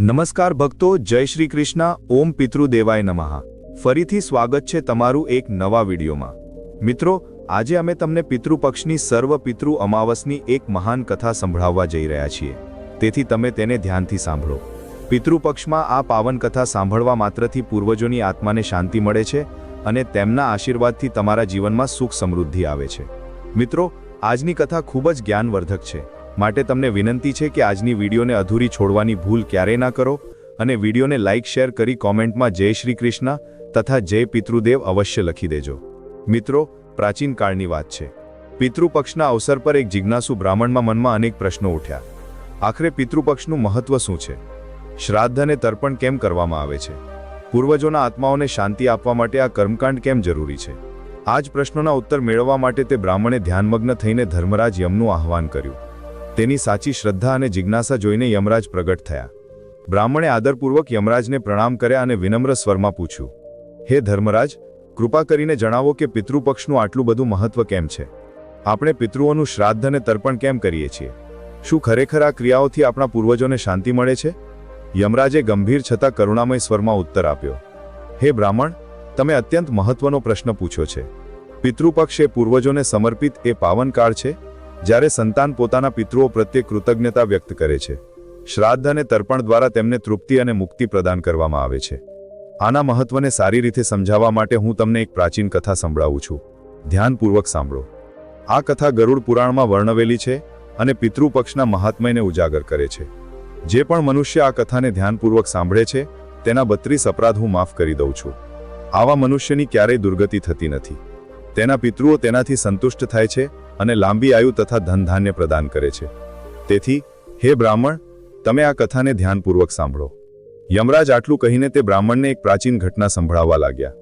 નમસ્કાર ભક્તો, જય શ્રી કૃષ્ણ, ઓમ પિતૃદેવાય નમઃ. ફરીથી સ્વાગત છે તમારું એક નવા વિડીયોમાં. મિત્રો, આજે અમે તમને પિતૃપક્ષની સર્વ પિતૃ અમાવસની એક મહાન કથા સંભળાવવા જઈ રહ્યા છીએ. તેથી તમે તેને ધ્યાનથી સાંભળો. પિતૃપક્ષમાં આ પાવન કથા સાંભળવા માત્રથી પૂર્વજોની આત્માને શાંતિ મળે છે અને તેમના આશીર્વાદથી તમારા જીવનમાં સુખ સમૃદ્ધિ આવે છે. મિત્રો, આજની કથા ખૂબ જ જ્ઞાનવર્ધક છે. માટે તમને વિનંતી છે કે આજની વિડીયોને અધૂરી છોડવાની ભૂલ ક્યારેય ના કરો અને વિડીયોને લાઇક, શેર કરી કોમેન્ટમાં જય શ્રી કૃષ્ણ તથા જય પિતૃદેવ અવશ્ય લખી દેજો. મિત્રો, પ્રાચીન કાળની વાત છે. પિતૃપક્ષના અવસર પર એક જિજ્ઞાસુ બ્રાહ્મણમાં મનમાં અનેક પ્રશ્નો ઉઠ્યા. આખરે પિતૃપક્ષનું મહત્વ શું છે? શ્રાદ્ધ અને તર્પણ કેમ કરવામાં આવે છે? પૂર્વજોના આત્માઓને શાંતિ આપવા માટે આ કર્મકાંડ કેમ જરૂરી છે? આ જ પ્રશ્નોના ઉત્તર મેળવવા માટે તે બ્રાહ્મણે ધ્યાનમગ્ન થઈને ધર્મરાજ યમનું આહવાન કર્યું. તેની સાચી શ્રદ્ધા અને જિજ્ઞાસા જોઈને યમરાજ પ્રગટ થયા. બ્રાહ્મણે આદરપૂર્વક યમરાજને પ્રણામ કર્યા અને વિનમ્ર સ્વરમાં પૂછ્યું, હે ધર્મરાજ, કૃપા કરીને જણાવો કે પિતૃપક્ષનું આટલું બધું મહત્વ કેમ છે? આપણે પિતૃઓનું શ્રાદ્ધ અને તર્પણ કેમ કરીએ છીએ? શું ખરેખર આ ક્રિયાઓથી આપણા પૂર્વજોને શાંતિ મળે છે? યમરાજે ગંભીર છતાં કરુણામય સ્વરમાં ઉત્તર આપ્યો, હે બ્રાહ્મણ, તમે અત્યંત મહત્વનો પ્રશ્ન પૂછ્યો છે. પિતૃપક્ષ એ પૂર્વજોને સમર્પિત એ પાવન કાળ છે જ્યારે સંતાન પોતાના પિતૃઓ પ્રત્યે કૃતજ્ઞતા વ્યક્ત કરે છે. શ્રાદ્ધ અને તર્પણ દ્વારા તેમને તૃપ્તિ અને મુક્તિ પ્રદાન કરવામાં આવે છે. આના મહત્વને સારી રીતે સમજાવવા માટે હું તમને એક પ્રાચીન કથા સંભળાવું છું. ધ્યાનપૂર્વક સાંભળો. આ કથા ગરુડ પુરાણમાં વર્ણવેલી છે અને પિતૃપક્ષના મહાત્મયને ઉજાગર કરે છે. જે પણ મનુષ્ય આ કથાને ધ્યાનપૂર્વક સાંભળે છે, તેના બત્રીસ અપરાધ હું માફ કરી દઉં છું. આવા મનુષ્યની ક્યારેય દુર્ગતિ થતી નથી. તેના પિતૃઓ તેનાથી સંતુષ્ટ થાય છે અને લાંબી આયુ તથા ધનધાન્ય પ્રદાન કરે છે. તેથી, હે બ્રાહ્મણ, તમે આ કથાને ધ્યાનપૂર્વક સાંભળો. યમરાજ આટલું કહીને તે બ્રાહ્મણને એક પ્રાચીન ઘટના સંભળાવવા લાગ્યા.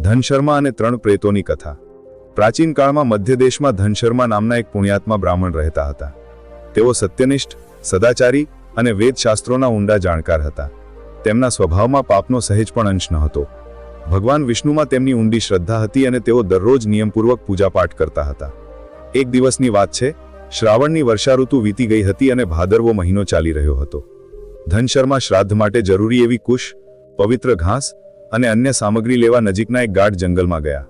ધનશર્મા અને ત્રણ પ્રેતોની કથા. પ્રાચીન કાળમાં મધ્ય દેશમાં ધનશર્મા નામના એક પુણ્યાત્મા બ્રાહ્મણ રહેતા હતા. તેઓ સત્યનિષ્ઠ, સદાચારી અને વેદશાસ્ત્રોના ઊંડા જાણકાર હતા. તેમના સ્વભાવમાં પાપનો સહેજ પણ અંશ ન હતો ભગવાન વિષ્ણુમાં તેમની ઊંડી શ્રદ્ધા હતી અને તેઓ દરરોજ નિયમપૂર્વક પૂજાપાઠ કરતા હતા. એક દિવસની વાત છે, શ્રાવણની વર્ષા ઋતુ વીતી ગઈ હતી અને ભાદરવો મહિનો ચાલી રહ્યો હતો. ધનશર્મા શ્રાદ્ધ માટે જરૂરી એવી કુશ, પવિત્ર ઘાસ અને અન્ય સામગ્રી લેવા નજીકના એક ગાઢ જંગલમાં ગયા.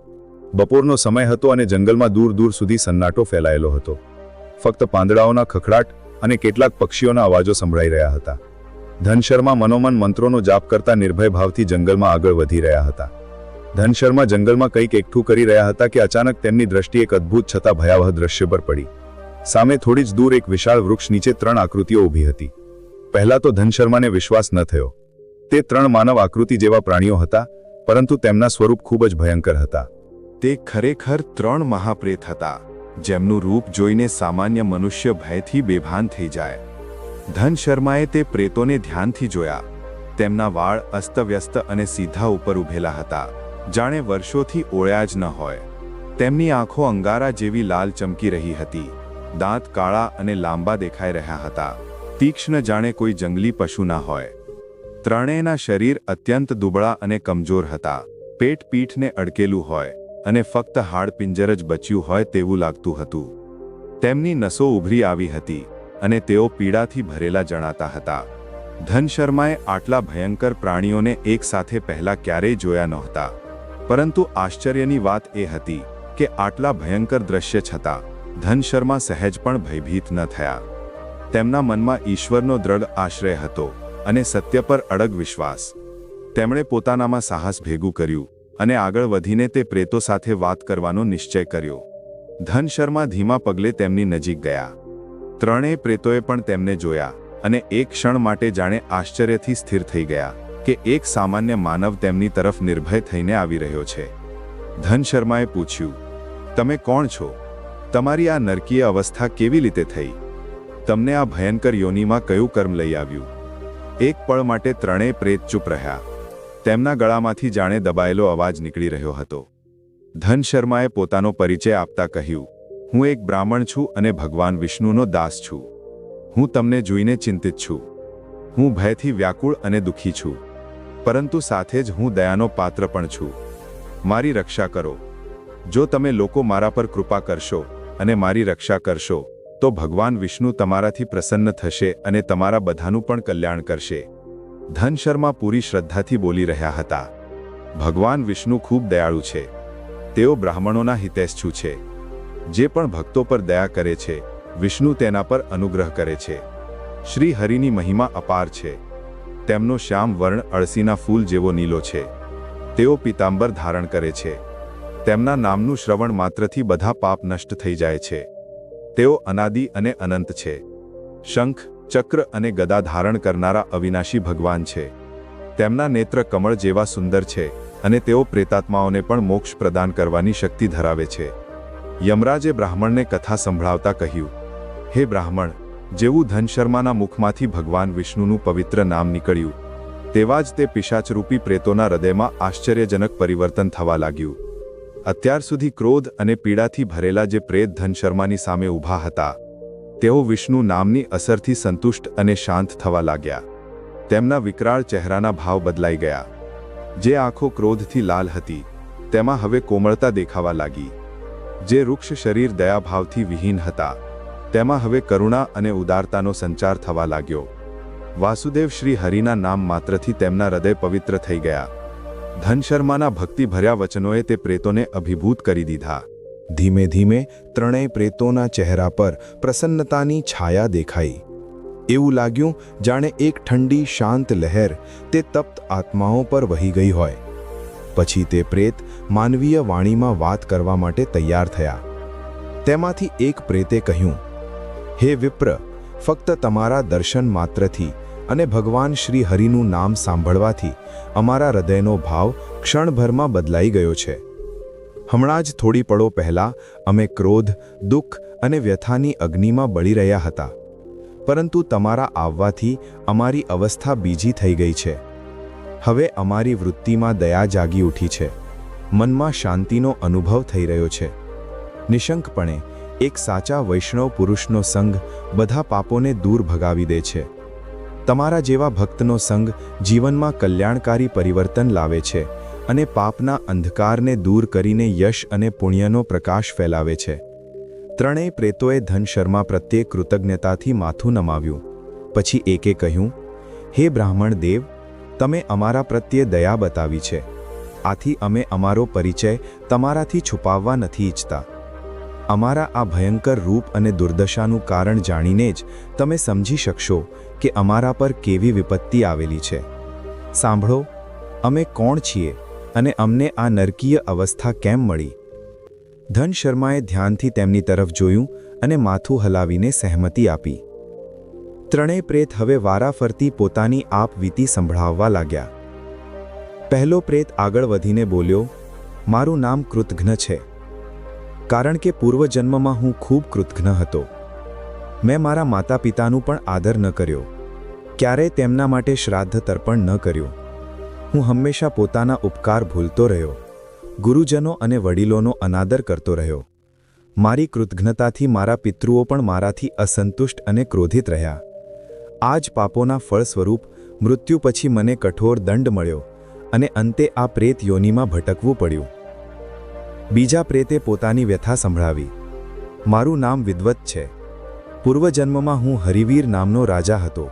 બપોરનો સમય હતો અને જંગલમાં દૂર દૂર સુધી સન્નાટો ફેલાયેલો હતો. ફક્ત પાંદડાઓના ખખડાટ અને કેટલાક પક્ષીઓના અવાજો સંભળાઈ રહ્યા હતા. ધનશર્મા મનોમન મંત્રોનો જાપ કરતા નિર્ભય ભાવથી જંગલમાં આગળ વધી રહ્યા હતા. ધનશર્મા જંગલમાં કંઈક એકઠું કરી રહ્યા હતા કે અચાનક તેમની દ્રષ્ટિ એક અદ્ભુત છતાં ભયાવહ દ્રશ્ય પર પડી. સામે થોડી જ દૂર એક વિશાળ વૃક્ષ નીચે ત્રણ આકૃતિઓ ઊભી હતી. પહેલા તો ધનશર્માને વિશ્વાસ ન થયો. તે ત્રણ માનવ આકૃતિ જેવા પ્રાણીઓ હતા, પરંતુ તેમના સ્વરૂપ ખૂબ જ ભયંકર હતા. તે ખરેખર ત્રણ મહાપ્રેત હતા, જેમનું રૂપ જોઈને સામાન્ય મનુષ્ય ભયથી બેભાન થઈ જાય. ધન શર્માએ તે પ્રેતોને ધ્યાનથી જોયા. તેમના વાળ અસ્તવ્યસ્ત અને સીધા ઉપર ઊભેલા હતા. જાણે વર્ષોથી ઓળ્યા જ ન હોય. તેમની આંખો અંગારા જેવી લાલ ચમકી રહી હતી. દાંત કાળા અને લાંબા દેખાઈ રહ્યા હતા. તીક્ષ્ણ જાણે કોઈ જંગલી પશુ ના હોય. ત્રણેયના શરીર અત્યંત દુબળા અને કમજોર હતા. પેટ પીઠને અડકેલું હોય અને ફક્ત હાડપિંજર જ બચ્યું હોય તેવું લાગતું હતું. તેમની નસો ઉભરી આવી હતી અને તેઓ પીડાથી ભરેલા જણાતા હતા. ધન શર્માએ આટલા ભયંકર પ્રાણીઓને એકસાથે પહેલા ક્યારેય જોયા નહોતા. પરંતુ આશ્ચર્યની વાત એ હતી કે આટલા ભયંકર દ્રશ્ય છતાં, ધન શર્મા સહેજ પણ ભયભીત ન થયા. તેમના મનમાં ઈશ્વરનો દ્રઢ આશ્રય હતો અને સત્ય પર અડગ વિશ્વાસ. તેમણે પોતાનામાં સાહસ ભેગું કર્યું અને આગળ વધીને તે પ્રેતો સાથે વાત કરવાનો નિશ્ચય કર્યો. ધન શર્મા ધીમા પગલે તેમની નજીક ગયા. ત્રણેય પ્રેતોએ પણ તેમને જોયા અને એક ક્ષણ માટે જાણે આશ્ચર્યથી સ્થિર થઈ ગયા. કે એક સામાન્ય માનવ તેમની તરફ નિર્ભય થઈને આવી રહ્યો છે. ધન શર્માએ પૂછ્યું, તમે કોણ છો? તમારી આ નરકીય અવસ્થા કેવી રીતે થઈ? તમને આ ભયંકર યોનિમાં કયું કર્મ લઈ આવ્યું? એક પળ માટે ત્રણેય પ્રેત ચૂપ રહ્યા. તેમના ગળામાંથી જાણે દબાયેલો અવાજ નીકળી રહ્યો હતો. ધન શર્માએ પોતાનો પરિચય આપતા કહ્યું, હું એક બ્રાહ્મણ છું અને ભગવાન વિષ્ણુનો દાસ છું. હું તમને જોઈને ચિંતિત છું. હું ભયથી વ્યાકુળ અને દુઃખી છું. પરંતુ સાથે જ હું દયાનો પાત્ર પણ છું. મારી રક્ષા કરો. જો તમે લોકો મારા પર કૃપા કરશો અને મારી રક્ષા કરશો, તો ભગવાન વિષ્ણુ તમારાથી પ્રસન્ન થશે અને તમારા બધાનું પણ કલ્યાણ કરશે. ધન શર્મા પૂરી શ્રદ્ધાથી બોલી રહ્યા હતા. ભગવાન વિષ્ણુ ખૂબ દયાળુ છે. તેઓ બ્રાહ્મણોના હિતેચ્છુ છે. જે પણ ભક્તો પર દયા કરે છે, વિષ્ણુ તેના પર અનુગ્રહ કરે છે. શ્રી હરિની મહિમા અપાર છે. તેમનો શ્યામ વર્ણ અળસીના ફૂલ જેવો નીલો છે. તેઓ પિતાંબર ધારણ કરે છે. તેમના નામનું શ્રવણ માત્રથી બધા પાપ નષ્ટ થઈ જાય છે. તેઓ અનાદિ અને અનંત છે. શંખ, ચક્ર અને ગદા ધારણ કરનારા અવિનાશી ભગવાન છે. તેમના નેત્ર કમળ જેવા સુંદર છે અને તેઓ પ્રેતાત્માઓને પણ મોક્ષ પ્રદાન કરવાની શક્તિ ધરાવે છે. યમરાજે બ્રાહ્મણને કથા સંભળાવતા કહ્યું, હે બ્રાહ્મણ જેવું ધનશર્માના મુખમાંથી ભગવાન વિષ્ણુનું પવિત્ર નામ નીકળ્યું, તેવા જ તે પિશાચરૂપી પ્રેતોના હૃદયમાં આશ્ચર્યજનક પરિવર્તન થવા લાગ્યું. અત્યાર સુધી ક્રોધ અને પીડાથી ભરેલા જે પ્રેત ધનશર્માની સામે ઊભા હતા, તેઓ વિષ્ણુ નામની અસરથી સંતુષ્ટ અને શાંત થવા લાગ્યા. તેમના વિકરાળ ચહેરાના ભાવ બદલાઈ ગયા. જે આંખો ક્રોધથી લાલ હતી, તેમાં હવે કોમળતા દેખાવા લાગી. જે વૃક્ષ શરીર દયાભાવથી વિહીન હતા. તેમાં હવે કરુણા અને ઉદારતાનો સંચાર થવા લાગ્યો. વાસુદેવ શ્રી હરિના નામ માત્રથી તેમના હૃદય પવિત્ર થઈ ગયા. ધનશર્માના ભક્તિભર્યા વચનોએ તે પ્રેતોને અભિભૂત કરી દીધા. ધીમે ધીમે ત્રણેય પ્રેતોના ચહેરા પર પ્રસન્નતાની છાયા દેખાઈ. એવું લાગ્યું જાણે એક ઠંડી, શાંત લહેર તે તપ્ત આત્માઓ પર વહી ગઈ હોય. પછી તે પ્રેત માનવીય વાણીમાં વાત કરવા માટે તૈયાર થયા. તેમાંથી એક પ્રેતે કહ્યું હે વિપ્ર, ફક્ત તમારા દર્શન માત્રથી અને ભગવાન શ્રી હરિનું નામ સાંભળવાથી અમારા હૃદયનો ભાવ ક્ષણભરમાં બદલાઈ ગયો છે. હમણાં જ થોડી પળો પહેલાં અમે ક્રોધ, દુઃખ અને વ્યથાની અગ્નિમાં બળી રહ્યા હતા. પરંતુ તમારા આવવાથી અમારી અવસ્થા બીજી થઈ ગઈ છે. હવે અમારી વૃત્તિમાં દયા જાગી ઉઠી છે. મનમાં શાંતિનો અનુભવ થઈ રહ્યો છે. નિશંકપણે એક સાચા વૈષ્ણવ પુરુષનો સંગ બધા પાપોને દૂર ભગાવી દે છે. તમારા જેવા ભક્તનો સંગ જીવનમાં કલ્યાણકારી પરિવર્તન લાવે છે અને પાપના અંધકારને દૂર કરીને યશ અને પુણ્યનો પ્રકાશ ફેલાવે છે. ત્રણેય પ્રેતોએ ધનશર્મા પ્રત્યે કૃતજ્ઞતાથી માથું નમાવ્યું. પછી એકે કહ્યું, હે બ્રાહ્મણ દેવ, તમે અમારા પ્રત્યે દયા બતાવી છે. આથી અમે અમારો પરિચય તમારાથી છુપાવવા નથી ઈચ્છતા. અમારા આ ભયંકર રૂપ અને દુર્દશાનું કારણ જાણીને જ તમે સમજી શકશો કે અમારા પર કેવી વિપત્તિ આવેલી છે. સાંભળો, અમે કોણ છીએ અને અમને આ નરકીય અવસ્થા કેમ મળી? ધન શર્માએ ધ્યાનથી તેમની તરફ જોયું અને માથું હલાવીને સહેમતી આપી. ત્રણેય પ્રેત હવે વારાફરતી પોતાની આપ વીતી સંભળાવવા લાગ્યા. પહેલો પ્રેત આગળ વધીને બોલ્યો, મારું નામ કૃતઘ્ન છે. કારણ કે પૂર્વજન્મમાં હું ખૂબ કૃતઘ્ન હતો. મેં મારા માતા પિતાનું પણ આદર ન કર્યો. ક્યારેય તેમના માટે શ્રાદ્ધ તર્પણ ન કર્યું. હું હંમેશા પોતાના ઉપકાર ભૂલતો રહ્યો. ગુરુજનો અને વડીલોનો અનાદર કરતો રહ્યો. મારી કૃતઘ્નતાથી મારા પિતૃઓ પણ મારાથી અસંતુષ્ટ અને ક્રોધિત રહ્યા. આ જ પાપોના ફળ સ્વરૂપ મૃત્યુ પછી મને કઠોર દંડ મળ્યો અને અંતે આ પ્રેત યોનિમાં ભટકવું પડ્યું. બીજા પ્રેતે પોતાની વ્યથા સંભળાવી. મારું નામ વિદ્વત છે. પૂર્વજન્મમાં હું હરિવીર નામનો રાજા હતો,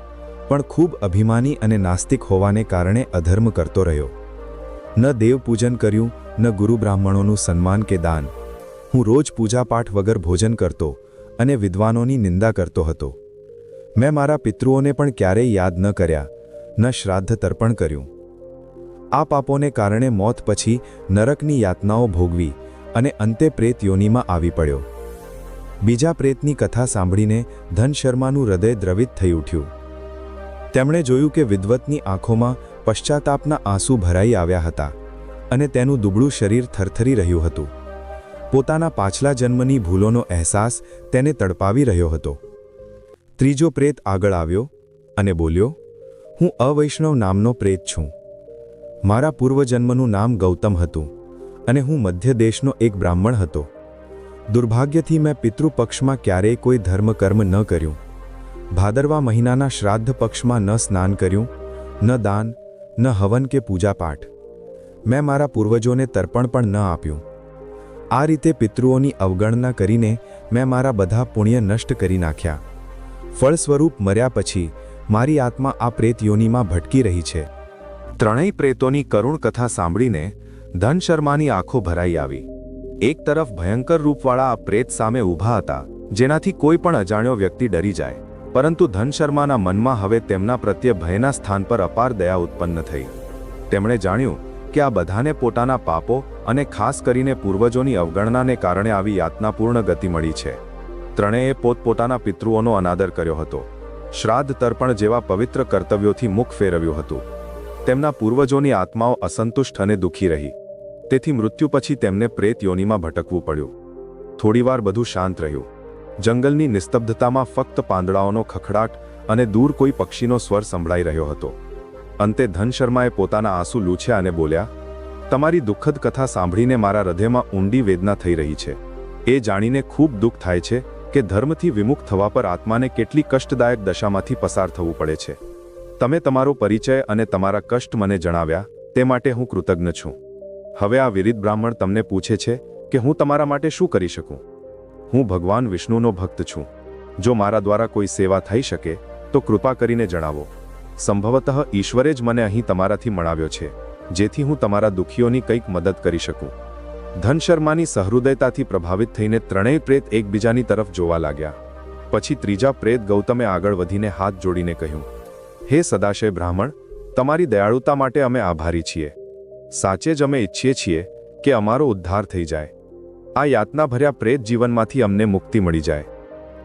પણ ખૂબ અભિમાની અને નાસ્તિક હોવાને કારણે અધર્મ કરતો રહ્યો. ન દેવ પૂજન કર્યું, ન ગુરુ બ્રાહ્મણોનું સન્માન કે દાન. હું રોજ પૂજાપાઠ વગર ભોજન કરતો અને વિદ્વાનોની નિંદા કરતો હતો. મેં મારા પિતૃઓને પણ ક્યારેય યાદ ન કર્યા, ન શ્રાદ્ધ તર્પણ કર્યું. આ પાપોને કારણે મોત પછી નરકની યાતનાઓ ભોગવી અને અંતે પ્રેત યોનિમાં આવી પડ્યો. બીજા પ્રેતની કથા સાંભળીને ધન શર્માનું હૃદય દ્રવિત થઈ ઉઠ્યું. તેમણે જોયું કે વિદ્વતની આંખોમાં પશ્ચાતાપના આંસુ ભરાઈ આવ્યા હતા અને તેનું દુબળું શરીર થરથરી રહ્યું હતું. પોતાના પાછલા જન્મની ભૂલોનો અહેસાસ તેને તડપાવી રહ્યો હતો. ત્રીજો પ્રેત આગળ આવ્યો અને બોલ્યો, હું અવૈષ્ણવ નામનો પ્રેત છું. મારા પૂર્વજન્મનું નામ ગૌતમ હતું. અને હું મધ્ય દેશનો એક બ્રાહ્મણ હતો. દુર્ભાગ્યથી મેં પિતૃપક્ષમાં ક્યારેય કોઈ ધર્મ કર્મ ન કર્યું. ભાદરવા મહિનાના શ્રાદ્ધ પક્ષમાં ન સ્નાન કર્યું, ન દાન, ન હવન કે પૂજાપાઠ. મેં મારા પૂર્વજોને તર્પણ પણ ન આપ્યું. આ રીતે પિતૃઓની અવગણના કરીને મેં મારા બધા પુણ્ય નષ્ટ કરી નાખ્યા. ફળ સ્વરૂપ મર્યા પછી મારી આત્મા આ પ્રેત યોનિમાં ભટકી રહી છે. ત્રણેય પ્રેતોની કરુણ કથા સાંભળીને ધન શર્માની આંખો ભરાઈ આવી. એક તરફ ભયંકર રૂપવાળા આ પ્રેત સામે ઊભા હતા, જેનાથી કોઈ પણ અજાણ્યો વ્યક્તિ ડરી જાય. પરંતુ ધન શર્માના મનમાં હવે તેમના પ્રત્યે ભયના સ્થાન પર અપાર દયા ઉત્પન્ન થઈ. તેમણે જાણ્યું કે આ બધાને પોતાના પાપો અને ખાસ કરીને પૂર્વજોની અવગણનાને કારણે આવી યાતનાપૂર્ણ ગતિ મળી છે. ત્રણેયે પોતપોતાના પિતૃઓનો અનાદર કર્યો હતો. શ્રાદ્ધ તર્પણ જેવા પવિત્ર કર્તવ્યોથી મુખ ફેરવ્યું હતું. તેમના પૂર્વજોની આત્માઓ અસંતુષ્ટ અને દુઃખી રહી. તેથી મૃત્યુ પછી તેમને પ્રેત યોનિમાં ભટકવું પડ્યું. થોડીવાર બધું શાંત રહ્યું. જંગલની નિસ્તબ્ધતામાં ફક્ત પાંદડાઓનો ખખડાટ અને દૂર કોઈ પક્ષીનો સ્વર સંભળાઈ રહ્યો હતો. અંતે ધન શર્માએ પોતાના આંસુ લૂછ્યા અને બોલ્યા, તમારી દુઃખદ કથા સાંભળીને મારા હૃદયમાં ઊંડી વેદના થઈ રહી છે. એ જાણીને ખૂબ દુઃખ થાય છે કે ધર્મથી વિમુખ થવા પર આત્માને કેટલી કષ્ટદાયક દશામાંથી પસાર થવું પડે છે. તમે તમારો પરિચય અને તમારા કષ્ટ મને જણાવ્યા, તે માટે હું કૃતજ્ઞ છું. હવે આ વિરિત બ્રાહ્મણ તમને પૂછે છે કે હું તમારા માટે શું કરી શકું? હું ભગવાન વિષ્ણુનો ભક્ત છું. જો મારા દ્વારા કોઈ સેવા થઈ શકે, તો કૃપા કરીને જણાવો. સંભવતઃ ઈશ્વરે જ મને અહીં તમારાથી મળાવ્યો છે, જેથી હું તમારા દુઃખીઓની કંઈક મદદ કરી શકું. ધન શર્માની સહૃદયતાથી પ્રભાવિત થઈને ત્રણેય પ્રેત એકબીજાની તરફ જોવા લાગ્યા. પછી ત્રીજા પ્રેત ગૌતમે આગળ વધીને હાથ જોડીને કહ્યું હે સદાશય બ્રાહ્મણ, તમારી દયાળુતા માટે અમે આભારી છીએ. સાચે જ અમે ઈચ્છીએ છીએ કે અમારો ઉદ્ધાર થઈ જાય. આ યાતનાભર્યા પ્રેત જીવનમાંથી અમને મુક્તિ મળી જાય.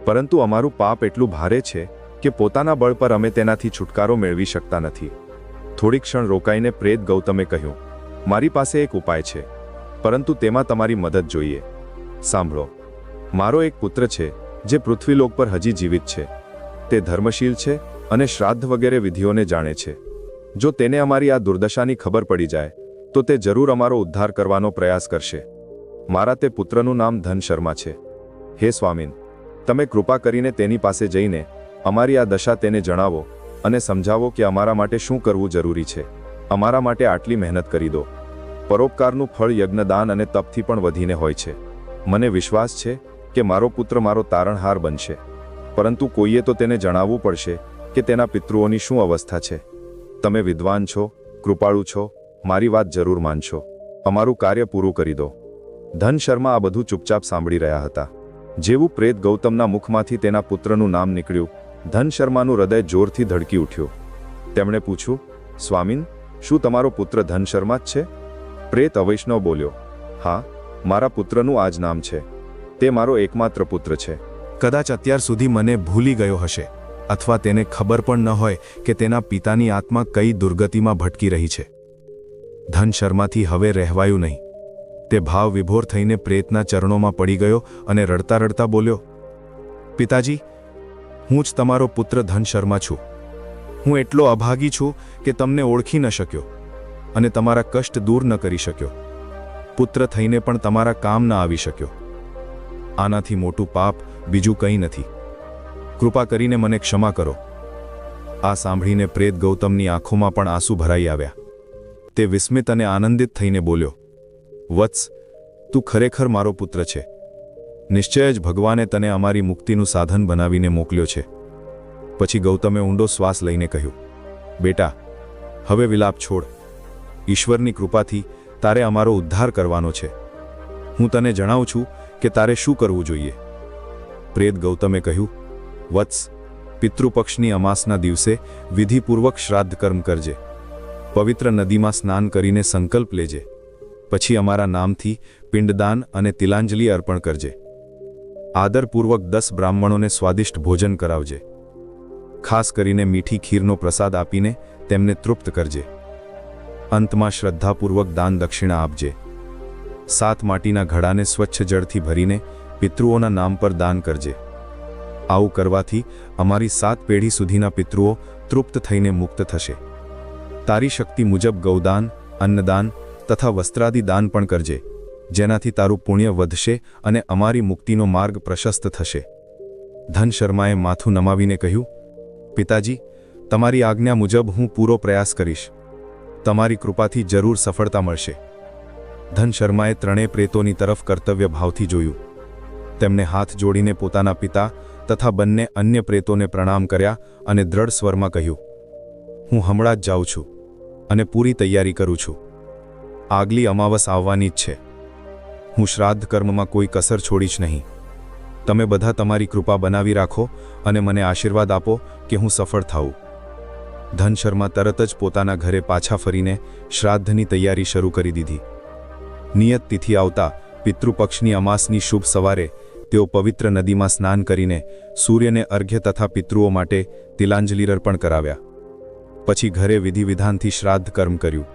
પરંતુ અમારું પાપ એટલું ભારે છે કે પોતાના બળ પર અમે તેનાથી છુટકારો મેળવી શકતા નથી. થોડી ક્ષણ રોકાઈને પ્રેત ગૌતમે કહ્યું, મારી પાસે એક ઉપાય છે, પરંતુ તેમાં તમારી મદદ જોઈએ. સાંભળો. મારો એક પુત્ર છે જે પૃથ્વીલોક પર હજી જીવિત છે. તે ધર્મશીલ છે અને શ્રાદ્ધ વગેરે વિધિઓને જાણે છે. જો તેને અમારી આ દુર્દશાની ખબર પડી જાય, તો તે જરૂર અમારો ઉદ્ધાર કરવાનો પ્રયાસ કરશે. મારા તે પુત્રનું નામ ધન શર્મા છે. હે સ્વામીન, તમે કૃપા કરીને તેની પાસે જઈને અમારી આ દશા તેને જણાવો અને સમજાવો કે અમારા માટે શું કરવું જરૂરી છે. અમારા માટે આટલી મહેનત કરી દો. પરોપકારનું ફળ યજ્ઞદાન અને તપથી પણ વધીને હોય છે. મને વિશ્વાસ છે કે મારો પુત્ર મારો તારણહાર બનશે. પરંતુ કોઈએ તો તેને જણાવવું પડશે કે તેના પિતૃઓની શું અવસ્થા છે? તમે વિદ્વાન છો, કૃપાળુ છો, મારી વાત જરૂર માનશો. અમારું કાર્ય પૂરું કરી દો. ધન શર્મા આ બધું ચૂપચાપ સાંભળી રહ્યા હતા. જેવું પ્રેત ગૌતમના મુખમાંથી તેના પુત્રનું નામ નીકળ્યું, ધન શર્માનું હૃદય જોરથી ધડકી ઉઠ્યું. તેમણે પૂછ્યું, સ્વામીન, શું તમારો પુત્ર ધન શર્મા જ છે? પ્રેત અવૈષ્ણવ બોલ્યો, હા, મારા પુત્રનું આ જ નામ છે. તે મારો એકમાત્ર પુત્ર છે. કદાચ અત્યાર સુધી મને ભૂલી ગયો હશે. અથવા તેને ખબર પણ ન હોય કે તેના પિતાની આત્મા કઈ દુર્ગતિમાં ભટકી રહી છે. ધન શર્માથી હવે રહેવાયું નહીં. તે ભાવ વિભોર થઈને પ્રેતના ચરણોમાં પડી ગયો અને રડતા રડતા બોલ્યો, પિતાજી, હું જ તમારો પુત્ર ધન શર્મા છું. હું એટલો અભાગી છું કે તમને ઓળખી ન શક્યો અને તમારા કષ્ટ દૂર ન કરી શક્યો. પુત્ર થઈને પણ તમારા કામ ન આવી શક્યો. આનાથી મોટું પાપ બીજું કંઈ નથી. કૃપા કરીને મને ક્ષમા કરો. આ સાંભળીને પ્રેત ગૌતમની આંખોમાં પણ આંસુ ભરાઈ આવ્યા. તે વિસ્મિત અને આનંદિત થઈને બોલ્યો, વત્સ, તું ખરેખર મારો પુત્ર છે. નિશ્ચય જ ભગવાને તને અમારી મુક્તિનું સાધન બનાવીને મોકલ્યો છે. પછી ગૌતમે ઊંડો શ્વાસ લઈને કહ્યું, બેટા, હવે વિલાપ છોડ. ઈશ્વરની કૃપાથી તારે અમારો ઉદ્ધાર કરવાનો છે. હું તને જણાવું છું કે તારે શું કરવું જોઈએ. પ્રેત ગૌતમે કહ્યું વત્સ, પિતૃપક્ષની અમાસના દિવસે વિધિપૂર્વક શ્રાદ્ધ કર્મ કરજે. પવિત્ર નદીમાં સ્નાન કરીને સંકલ્પ લેજે. પછી અમારા નામથી પિંડદાન અને તિલાંજલિ અર્પણ કરજે. આદરપૂર્વક દસ બ્રાહ્મણોને સ્વાદિષ્ટ ભોજન કરાવજે. ખાસ કરીને મીઠી ખીરનો પ્રસાદ આપીને તેમને તૃપ્ત કરજે. અંતમાં શ્રદ્ધાપૂર્વક દાન દક્ષિણા આપજે. સાત માટીના ઘડાને સ્વચ્છ જળથી ભરીને પિતૃઓના નામ પર દાન કરજે. આવું કરવાથી અમારી સાત પેઢી સુધીના પિતૃઓ તૃપ્ત થઈને મુક્ત થશે. તારી શક્તિ મુજબ ગૌદાન, અન્નદાન તથા વસ્ત્રાદિ દાન પણ કરજે, જેનાથી તારું પુણ્ય વધશે અને અમારી મુક્તિનો માર્ગ પ્રશસ્ત થશે. ધન શર્માએ માથું નમાવીને કહ્યું, પિતાજી, તમારી આજ્ઞા મુજબ હું પૂરો પ્રયાસ કરીશ. તમારી કૃપાથી જરૂર સફળતા મળશે. ધન શર્માએ ત્રણેય પ્રેતોની તરફ કર્તવ્ય ભાવથી જોયું. તેમને હાથ જોડીને પોતાના પિતા તથા બંને અન્ય પ્રેતોને પ્રણામ કર્યા અને દ્રઢ સ્વરમાં કહ્યું, હું હમણાં જ જાઉં છું અને પૂરી તૈયારી કરું છું. આગલી અમાવસ આવવાની જ છે. હું શ્રાદ્ધ કર્મમાં કોઈ કસર છોડીશ નહીં. તમે બધા તમારી કૃપા બનાવી રાખો અને મને આશીર્વાદ આપો કે હું સફળ થાઉં. ધન શર્મા તરત જ પોતાના ઘરે પાછા ફરીને શ્રાદ્ધની તૈયારી શરૂ કરી દીધી. નિયત તિથિ આવતા પિતૃપક્ષની અમાસની શુભ સવારે તેઓ પવિત્ર નદીમાં સ્નાન કરીને સૂર્યને અર્ઘ્ય તથા પિતૃઓ માટે તિલાંજલિ અર્પણ કરાવ્યા. પછી ઘરે વિધિવિધાનથી શ્રાદ્ધ કર્મ કર્યું.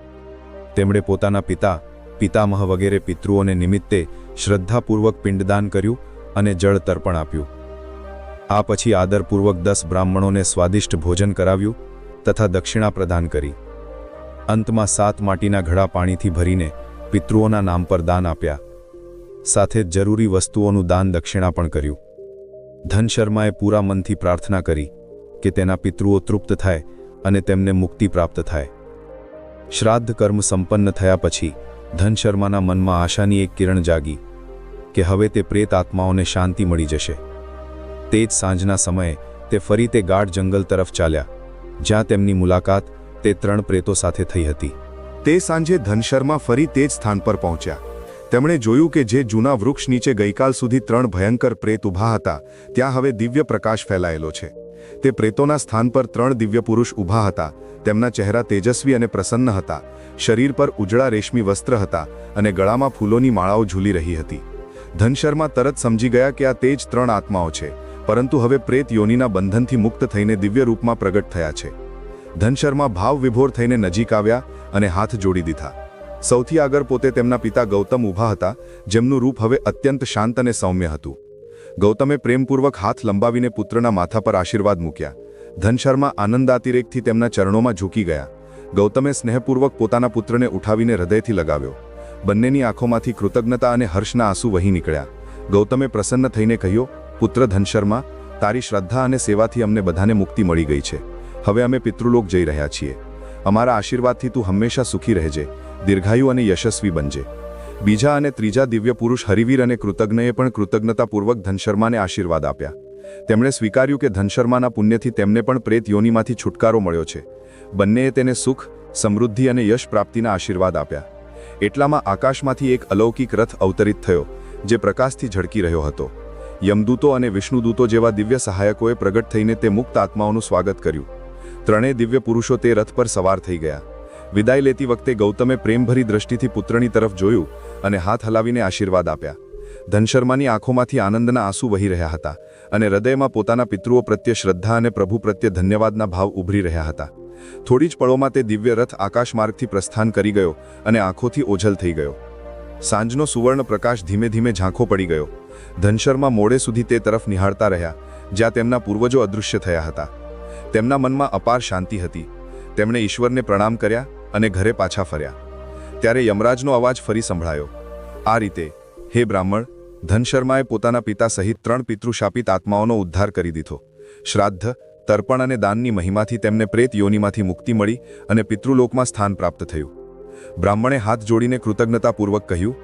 તેમણે પોતાના પિતા, પિતામહ વગેરે પિતૃઓને નિમિત્તે શ્રદ્ધાપૂર્વક પિંડદાન કર્યું અને જળ તર્પણ આપ્યું. આ પછી આદરપૂર્વક દસ બ્રાહ્મણોને સ્વાદિષ્ટ ભોજન કરાવ્યું તથા દક્ષિણા પ્રદાન કરી. અંતમાં સાત માટીના ઘડા પાણીથી ભરીને પિતૃઓના નામ પર દાન આપ્યા. સાથે જરૂરી વસ્તુઓનું દાન દક્ષિણા પણ કર્યું. ધન શર્માએ પૂરા મનથી પ્રાર્થના કરી કે તેના પિતૃઓ તૃપ્ત થાય અને તેમને મુક્તિ પ્રાપ્ત થાય. શ્રાદ્ધ કર્મ સંપન્ન થયા પછી ધન શર્માના મનમાં આશાની એક કિરણ જાગી કે હવે તે પ્રેત આત્માઓને શાંતિ મળી જશે. તે જ સાંજના સમયે તે ફરી તે ગાઢ જંગલ તરફ ચાલ્યા, જ્યાં તેમની મુલાકાત તે ત્રણ પ્રેતો સાથે થઈ હતી. તે સાંજે ધનશર્મા ફરી તે જ સ્થાન પર પહોંચ્યા. તેમણે જોયું કે જે જૂના વૃક્ષ નીચે ગઈકાલ સુધી ત્રણ ભયંકર પ્રેત ઊભા હતા, ત્યાં હવે દિવ્ય પ્રકાશ ફેલાયેલો છે. તે પ્રેતોના સ્થાન પર ત્રણ દિવ્ય પુરુષ ઊભા હતા, તેમના ચહેરા તેજસ્વી અને પ્રસન્ન હતા, શરીર પર ઉજળા રેશમી વસ્ત્ર હતા અને ગળામાં ફૂલોની માળાઓ ઝૂલી રહી હતી. ધનશર્મા તરત સમજી ગયા કે આ તે જ ત્રણ આત્માઓ છે, પરંતુ હવે પ્રેત યોનિના બંધનથી મુક્ત થઈને દિવ્ય રૂપમાં પ્રગટ થયા છે. ધનશર્મા ભાવ વિભોર થઈને નજીક આવ્યા અને હાથ જોડી દીધા. સૌથી આગળ પોતે તેમના પિતા ગૌતમ ઊભા હતા, જેમનું રૂપ હવે અત્યંત શાંત અને સૌમ્ય હતું. ગૌતમે પ્રેમપૂર્વક હાથ લંબાવીને પુત્રના માથા પર આશીર્વાદ મૂક્યા. ધનશર્મા આનંદાતિરેકથી તેમના ચરણોમાં ઝૂકી ગયા. ગૌતમે સ્નેહપૂર્વક પોતાના પુત્રને ઉઠાવીને હૃદયથી લગાવ્યો. બંનેની આંખોમાંથી કૃતજ્ઞતા અને હર્ષના આંસુ વહી નીકળ્યા. ગૌતમે પ્રસન્ન થઈને કહ્યું, પુત્ર ધનશર્મા, તારી શ્રદ્ધા અને સેવાથી અમને બધાને મુક્તિ મળી ગઈ છે. હવે અમે પિતૃલોક જઈ રહ્યા છીએ. અમારા આશીર્વાદથી તું હંમેશા સુખી રહેજે. દીર્ઘાયુ અને યશસ્વી બનજે. બીજા અને ત્રીજા દિવ્ય પુરુષ હરિવીર અને કૃતજ્ઞએ પણ કૃતજ્ઞતાપૂર્વક ધનશર્માને આશીર્વાદ આપ્યા. તેમણે સ્વીકાર્યું કે ધનશર્માના પુણ્યથી તેમને પણ પ્રેત યોનિમાંથી છુટકારો મળ્યો છે. બંનેએ તેને સુખ, સમૃદ્ધિ અને યશ પ્રાપ્તિના આશીર્વાદ આપ્યા. એટલામાં આકાશમાંથી એક અલૌકિક રથ અવતરિત થયો, જે પ્રકાશથી ઝળકી રહ્યો હતો. યમદૂતો અને વિષ્ણુદૂતો જેવા દિવ્ય સહાયકોએ પ્રગટ થઈને તે મુક્ત આત્માઓનું સ્વાગત કર્યું. ત્રણેય દિવ્ય પુરુષો તે રથ પર સવાર થઈ ગયા. વિદાય લેતી વખતે ગૌતમે પ્રેમભરી દ્રષ્ટિથી પુત્રની તરફ જોયું અને હાથ હલાવીને આશીર્વાદ આપ્યા. ધનશર્માની આંખોમાંથી આનંદના આંસુ વહી રહ્યા હતા અને હૃદયમાં પોતાના પિતૃઓ પ્રત્યે શ્રદ્ધા અને પ્રભુ પ્રત્યે ધન્યવાદના ભાવ ઉભરી રહ્યા હતા. થોડી જ પળોમાં તે દિવ્ય રથ આકાશમાર્ગથી પ્રસ્થાન કરી ગયો અને આંખોથી ઓઝલ થઈ ગયો. સાંજનો સુવર્ણ પ્રકાશ ધીમે ધીમે ઝાંખો પડી ગયો. ધનશર્મા મોડે સુધી તે તરફ નિહાળતા રહ્યા, જ્યાં તેમના પૂર્વજો અદૃશ્ય થયા હતા. તેમના મનમાં અપાર શાંતિ હતી. તેમણે ઈશ્વરને પ્રણામ કર્યા અને ઘરે પાછા ફર્યા. ત્યારે યમરાજનો અવાજ ફરી સંભળાયો. આ રીતે, હે બ્રાહ્મણ, ધનશર્માએ પોતાના પિતા સહિત ત્રણ પિતૃશાપિત આત્માઓનો ઉદ્ધાર કરી દીધો. શ્રાદ્ધ, તર્પણ અને દાનની મહિમાથી તેમને પ્રેત યોનિમાંથી મુક્તિ મળી અને પિતૃલોકમાં સ્થાન પ્રાપ્ત થયું. બ્રાહ્મણે હાથ જોડીને કૃતજ્ઞતાપૂર્વક કહ્યું,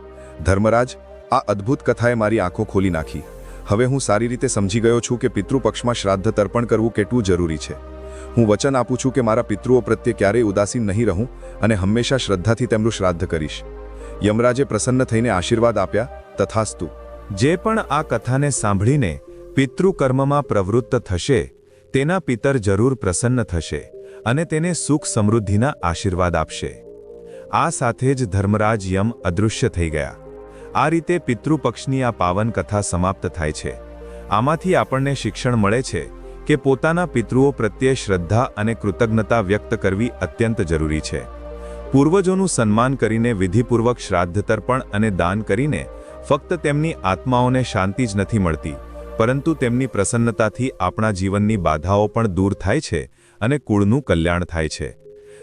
ધર્મરાજ, આ અદ્ભુત કથાએ મારી આંખો ખોલી નાખી. હવે હું સારી રીતે સમજી ગયો છું કે પિતૃપક્ષમાં શ્રાદ્ધ તર્પણ કરવું કેટલું જરૂરી છે. હું વચન આપું છું કે મારા પિતૃઓ પ્રત્યે ક્યારેય ઉદાસીન નહીં રહું અને હંમેશા શ્રદ્ધાથી તેમનું શ્રાદ્ધ કરીશ. યમરાજે પ્રસન્ન થઈને આશીર્વાદ આપ્યા, તથાસ્તુ. જે પણ આ કથાને સાંભળીને પિતૃકર્મમાં પ્રવૃત્ત થશે, તેના પિતર જરૂર પ્રસન્ન થશે અને તેને સુખ સમૃદ્ધિના આશીર્વાદ આપશે. આ સાથે જ ધર્મરાજ યમ અદૃશ્ય થઈ ગયા. આ રીતે પિતૃપક્ષની આ પાવન કથા સમાપ્ત થાય છે. આમાંથી આપણને શિક્ષણ મળે છે કે પોતાના પિતૃઓ પ્રત્યે શ્રદ્ધા અને કૃતજ્ઞતા વ્યક્ત કરવી અત્યંત જરૂરી છે. પૂર્વજોનું સન્માન કરીને વિધિપૂર્વક શ્રાદ્ધ તર્પણ અને દાન કરીને ફક્ત તેમની આત્માઓને શાંતિ જ નથી મળતી, પરંતુ તેમની પ્રસન્નતાથી આપણા જીવનની બાધાઓ પણ દૂર થાય છે અને કુળનું કલ્યાણ થાય છે.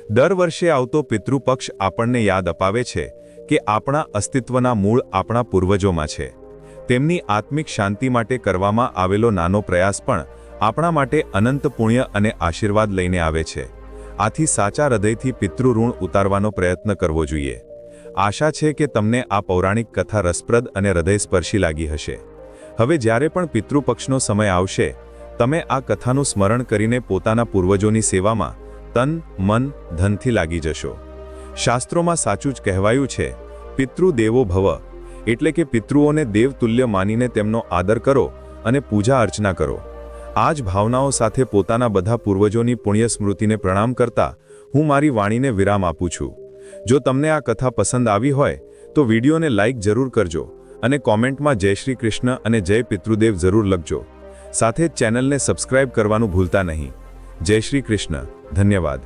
દર વર્ષે આવતો પિતૃપક્ષ આપણને યાદ અપાવે છે કે આપણા અસ્તિત્વના મૂળ આપણા પૂર્વજોમાં છે. તેમની આત્મિક શાંતિ માટે કરવામાં આવેલો નાનો પ્રયાસ પણ આપણા માટે અનંત પુણ્ય અને આશીર્વાદ લઈને આવે છે. આથી સાચા હૃદયથી પિતૃઋણ ઉતારવાનો પ્રયત્ન કરવો જોઈએ. આશા છે કે તમને આ પૌરાણિક કથા રસપ્રદ અને હૃદયસ્પર્શી લાગી હશે. હવે જ્યારે પણ પિતૃપક્ષનો સમય આવશે, તમે આ કથાનું સ્મરણ કરીને પોતાના પૂર્વજોની સેવામાં તન, મન, ધનથી લાગી જશો. શાસ્ત્રોમાં સાચું જ કહેવાયું છે પિતૃ દેવો ભવ, એટલે કે પિતૃઓને દેવતુલ્ય માનીને તેમનો આદર કરો અને પૂજા અર્ચના કરો. આ જ ભાવનાઓ સાથે પોતાના બધા પૂર્વજોની પુણ્ય સ્મૃતિને પ્રણામ કરતા હું મારી વાણીને વિરામ આપું છું. જો તમને આ કથા પસંદ આવી હોય, તો વિડીયોને લાઇક જરૂર કરજો અને કોમેન્ટમાં જય શ્રી કૃષ્ણ અને જય પિતૃદેવ જરૂર લખજો. સાથે ચેનલને સબસ્ક્રાઇબ કરવાનું ભૂલતા નહીં. જય શ્રી કૃષ્ણ. ધન્યવાદ.